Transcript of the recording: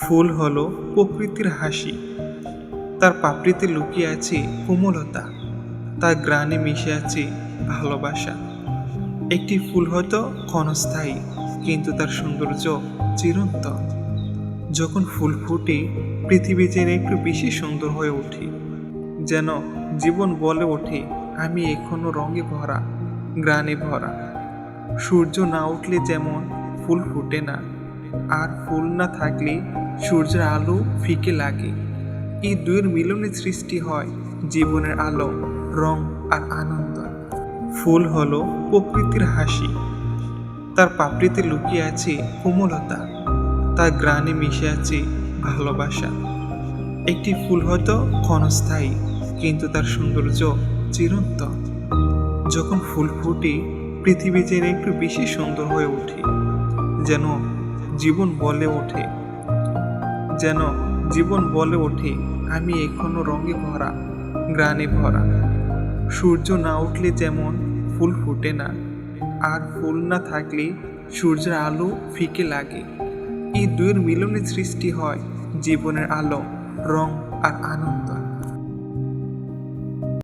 ফুল হলো প্রকৃতির হাসি। তার পাপড়িতে লুকিয়ে আছে কোমলতা। তার গ্রানে মিশে আছে ভালোবাসা। একটি ফুল হয়তো ক্ষণস্থায়ী, কিন্তু তার সৌন্দর্য চিরন্তন। যখন ফুল ফুটে, পৃথিবী যেন একটু বেশি সুন্দর হয়ে ওঠে। যেন জীবন বলে ওঠে, আমি এখনও রঙে ভরা গ্রানে ভরা। সূর্য না উঠলে যেমন ফুল ফুটে না। আর ফুল না থাকলে সূর্যের আলো ফিকে লাগে। এই দুয়ের মিলনে সৃষ্টি হয় জীবনের আলো, রং আর আনন্দ। ফুল হলো প্রকৃতির হাসি। তার পাপড়িতে লুকিয়ে আছে কোমলতা। তার গ্রানে মিশে আছে ভালোবাসা। একটি ফুল হয়তো ক্ষণস্থায়ী, কিন্তু তার সৌন্দর্য চিরন্তন। যখন ফুল ফুটে, পৃথিবী যেন একটু বেশি সুন্দর হয়ে ওঠে। যেন জীবন বলে ওঠে। যেন জীবন বলে ওঠে, আমি এখনও রঙে ভরা গ্রানে ভরা। সূর্য না উঠলে যেমন ফুল ফুটে না, আর ফুল না থাকলে সূর্যের আলো ফিকে লাগে। এই দুয়ের মিলনে সৃষ্টি হয় জীবনের আলো, রং আর আনন্দ।